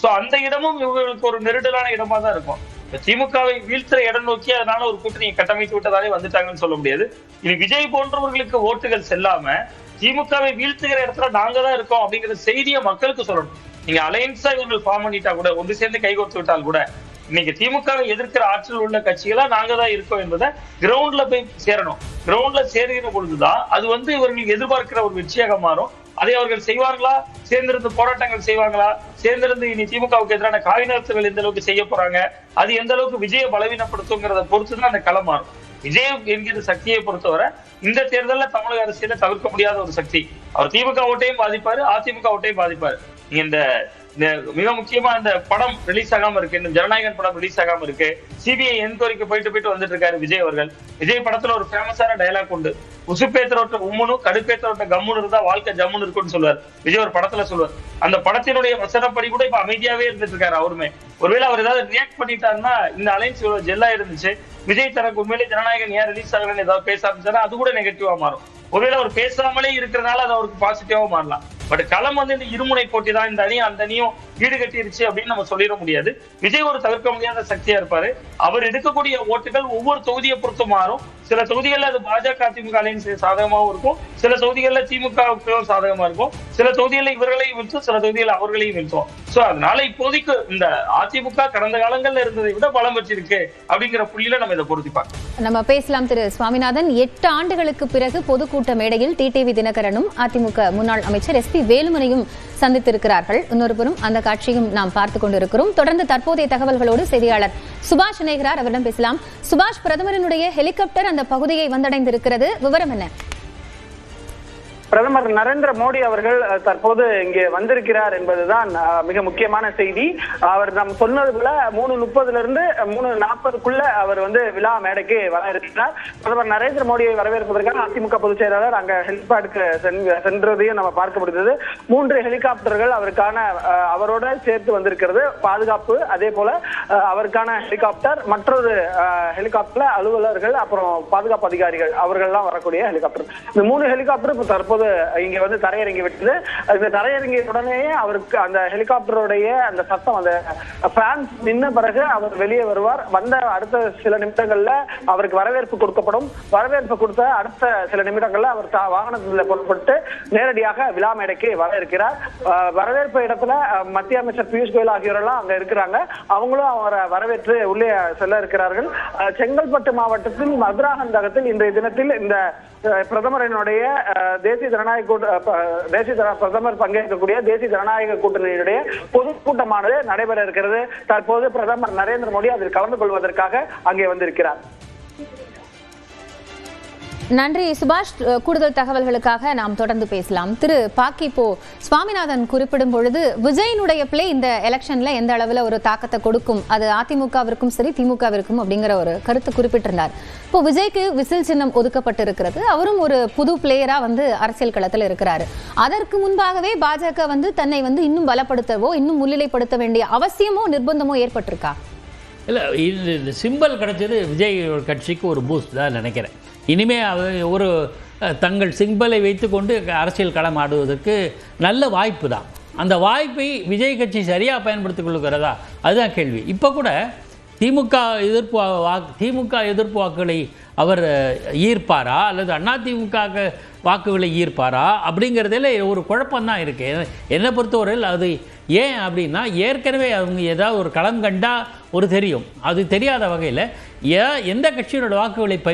So அந்த இடமும் இவங்களுக்கு ஒரு நெருடலான இடமா தான் இருக்கும். திமுகவை வீழ்த்துற இடம் நோக்கி அதனால ஒரு கூட்டணியை கட்டமைத்து விட்டதாலே வந்துட்டாங்கன்னு சொல்ல முடியாது. இனி விஜய் போன்றவர்களுக்கு ஓட்டுகள் செல்லாம திமுகவை வீழ்த்துகிற இடத்துல நாங்க தான் இருக்கோம் அப்படிங்கிற செய்தியை மக்களுக்கு சொல்லணும். நீங்க அலையன்ஸா இவர்கள் ஃபார்ம் பண்ணிட்டா கூட ஒன்று சேர்ந்து கைகோர்த்து விட்டால் கூட இன்னைக்கு திமுகவை எதிர்க்கிற ஆற்றல் உள்ள கட்சிகளா நாங்க தான் இருக்கோம் என்பதை கிரவுண்ட்ல போய் சேரணும். கிரவுண்ட்ல சேருகிற பொழுதுதான் அது வந்து இவர்களுக்கு எதிர்பார்க்கிற ஒரு வெற்றியாக மாறும். அதை அவர்கள் செய்வார்களா? சேர்ந்திருந்து போராட்டங்கள் செய்வாங்களா சேர்ந்திருந்து இனி திமுகவுக்கு எதிரான காவி நிறுத்தங்கள் எந்த அளவுக்கு செய்ய போறாங்க? அது எந்த அளவுக்கு விஜய பலவீனப்படுத்துங்கிறத பொறுத்து தான் அந்த களம் மாறும். விஜய் என்கிற சக்தியை பொறுத்தவரை இந்த தேர்தலில் தமிழக அரசியல தவிர்க்க முடியாத ஒரு சக்தி. அவர் திமுக ஓட்டையும் பாதிப்பாரு அதிமுக ஓட்டையும் பாதிப்பாரு. இந்த மிக முக்கியமா அந்த படம் ரிலீஸ் ஆகாம இருக்கு. இந்த ஜனநாயகன் படம் ரிலீஸ் ஆகாம இருக்கு. சிபிஐ என்கொயரிக்கு போயிட்டு போயிட்டு வந்துட்டு இருக்காரு விஜய் அவர்கள். விஜய் படத்துல ஒரு ஃபேமஸான டயலாக் உண்டு. உசுப்பேத்தரோட்ட உம்முனும் கடுப்பேத்தரோட்ட கம்முன்னு இருந்தா வாழ்க்கை ஜம்முன்னு இருக்கும்னு சொல்லுவார். விஜய் ஒரு படத்துல சொல்லுவார். அந்த படத்தினுடைய வசனப்படி கூட இப்ப அமைதியாவே இருந்துட்டு இருக்காரு அவருமே. ஒருவேளை அவர் ஏதாவது ரியாக்ட் பண்ணிட்டாருன்னா இந்த அலைன்ஸ் இவ்வளவு ஜெல்லா இருந்துச்சு. விஜய் தனக்கு உண்மையிலே ஜனநாயகன் ஏன் ரிலீஸ் ஆகலன்னு ஏதாவது பேச ஆரம்பிச்சாரா அது கூட நெகட்டிவா மாறும். ஒருவேளை அவர் பேசாமலே இருக்கிறனால அது அவருக்கு பாசிட்டிவா மாறலாம். பட் களம் வந்து இந்த இருமுனை போட்டி தான். இந்த அணியும் அந்த அணியும் ஈடு கட்டிருச்சு அப்படின்னு நம்ம சொல்லிட முடியாது. விஜய் ஒரு தவிர்க்க முடியாத சக்தியா இருப்பாரு. அவர் எடுக்கக்கூடிய ஓட்டுகள் ஒவ்வொரு தொகுதியை பொறுத்து மாறும். சில தொகுதிகள்ல அது பாஜக அதிமுக அலையின் சாதகமாகவும் இருக்கும். சில தொகுதிகளில் திமுக சாதகமா இருக்கும். சில தொகுதிகளில் இவர்களையும் வீழ்த்தும் சில தொகுதிகளில் அவர்களையும் வீழ்த்தும். சோ அதனால இப்போதைக்கு இந்த அதிமுக கடந்த காலங்கள்ல இருந்ததை விட பலம் வச்சிருக்கு அப்படிங்கிற புள்ளியில நம்ம இதை பொருத்தி பார்க்கலாம் நம்ம பேசலாம் திரு சுவாமிநாதன். எட்டு ஆண்டுகளுக்கு பிறகு பொதுக்கூட்ட மேடையில் டிடிவி தினகரனும் அதிமுக முன்னாள் அமைச்சர் எஸ்பி பி வேலுமணியும் சந்தித்திருக்கிறார்கள். இன்னொரு புறம் அந்த காட்சியும் நாம் பார்த்துக் கொண்டிருக்கிறோம். தொடர்ந்து தற்போதைய தகவல்களோடு செய்தியாளர் சுபாஷ் இணைகிறார் அவரிடம் பேசலாம். சுபாஷ் பிரதமரினுடைய ஹெலிகாப்டர் அந்த பகுதியை வந்தடைந்திருக்கிறது. விவரம் என்ன? பிரதமர் நரேந்திர மோடி அவர்கள் தற்போது இங்கே வந்திருக்கிறார் என்பதுதான் மிக முக்கியமான செய்தி. அவர் நாம் சொன்னது போல மூணு முப்பதுல இருந்து மூணு நாற்பதுக்குள்ள அவர் வந்து விழா மேடைக்கு வர இருக்கிறார். பிரதமர் நரேந்திர மோடியை வரவேற்பதற்காக அதிமுக பொதுச் செயலாளர் அங்க ஹெலிபாடுக்கு சென்றதையும் நம்ம பார்க்க முடிந்தது. மூன்று ஹெலிகாப்டர்கள் அவருக்கான அவரோட சேர்த்து வந்திருக்கிறது. பாதுகாப்பு அதே போல அஹ், அவருக்கான ஹெலிகாப்டர் மற்றொரு ஹெலிகாப்டர்ல அலுவலர்கள் அப்புறம் பாதுகாப்பு அதிகாரிகள் அவர்கள்லாம் வரக்கூடிய ஹெலிகாப்டர். இந்த மூணு ஹெலிகாப்டர் தற்போது போது இங்க வந்து தரையிறங்கி விட்டது. இந்த தரையிறங்கிய உடனே அவருக்கு அந்த ஹெலிகாப்டருடைய அந்த சத்தம் அந்த ஃபேன் நின்ன பிறகு அவர் வெளியே வருவார். வந்த அடுத்த சில நிமிடங்கள்ல அவருக்கு வரவேற்பு கொடுக்கப்படும். வரவேற்பு கொடுத்த அடுத்த சில நிமிடங்கள்ல அவர் வாகனத்தில் வாகனத்துல புறப்பட்டு நேரடியாக விழா மேடைக்கு வர இருக்கிறார். வரவேற்பு இடத்துல மத்திய அமைச்சர் பியூஷ் கோயல் ஆகியோரெல்லாம் அங்க இருக்கிறாங்க. அவங்களும் அவரை வரவேற்று உள்ளே செல்ல இருக்கிறார்கள். செங்கல்பட்டு மாவட்டத்தில் மதுராந்தகத்தில் இன்றைய தினத்தில் இந்த பிரதமரனுடைய தேசிய ஜனநாயக கூட்ட தேசிய பிரதமர் பங்கேற்கக்கூடிய தேசிய ஜனநாயக கூட்டணியினுடைய பொதுக்கூட்டமானது நடைபெற இருக்கிறது. தற்போது பிரதமர் நரேந்திர மோடி அதில் கலந்து கொள்வதற்காக அங்கே வந்திருக்கிறார். நன்றி சுபாஷ். கூடுதல் தகவல்களுக்காக நாம் தொடர்ந்து பேசலாம். திரு பாக்கி இப்போ சுவாமிநாதன் குறிப்பிடும் பொழுது விஜயனுடைய பிளே இந்த எலெக்ஷன்ல எந்த அளவுல ஒரு தாக்கத்தை கொடுக்கும்? அது அதிமுகவிற்கும் சரி திமுகவிற்கும் அப்படிங்கிற ஒரு கருத்து குறிப்பிட்டிருந்தார். இப்போ விஜய்க்கு விசில் சின்னம் ஒதுக்கப்பட்டு இருக்கிறது அவரும் ஒரு புது பிளேயரா வந்து அரசியல் களத்தில் இருக்கிறாரு. அதற்கு முன்பாகவே பாஜக வந்து தன்னை வந்து இன்னும் பலப்படுத்தவோ இன்னும் முன்னிலைப்படுத்த வேண்டிய அவசியமோ நிர்பந்தமோ ஏற்பட்டிருக்கா? இல்லை இது இந்த சிம்பல் கிடைச்சது விஜய் கட்சிக்கு ஒரு பூஸ்ட் தான் நினைக்கிறேன். இனிமே அவ ஒரு தங்கள் சிம்பலை வைத்துக்கொண்டு அரசியல் களம் ஆடுவதற்கு நல்ல வாய்ப்பு தான். அந்த வாய்ப்பை விஜய் கட்சி சரியாக பயன்படுத்திக் கொள்கிறதா? அதுதான் கேள்வி. இப்போ கூட திமுக எதிர்ப்பு வா- வாக்கு திமுக எதிர்ப்பு வாக்குகளை அவர் ஈர்ப்பாரா? அல்லது அதிமுக வாக்குகளை ஈர்ப்பாரா? அப்படிங்கிறதுல ஒரு குழப்பம்தான் இருக்குது என்னை பொறுத்தவரையில் அது ஏன் அப்படின்னா ஏற்கனவே அவங்க ஏதாவது ஒரு களம் கண்டா ஒரு தெரியும். அது தெரியாத வகையில் ஏ எந்த கட்சியோட வாக்குகளை பறி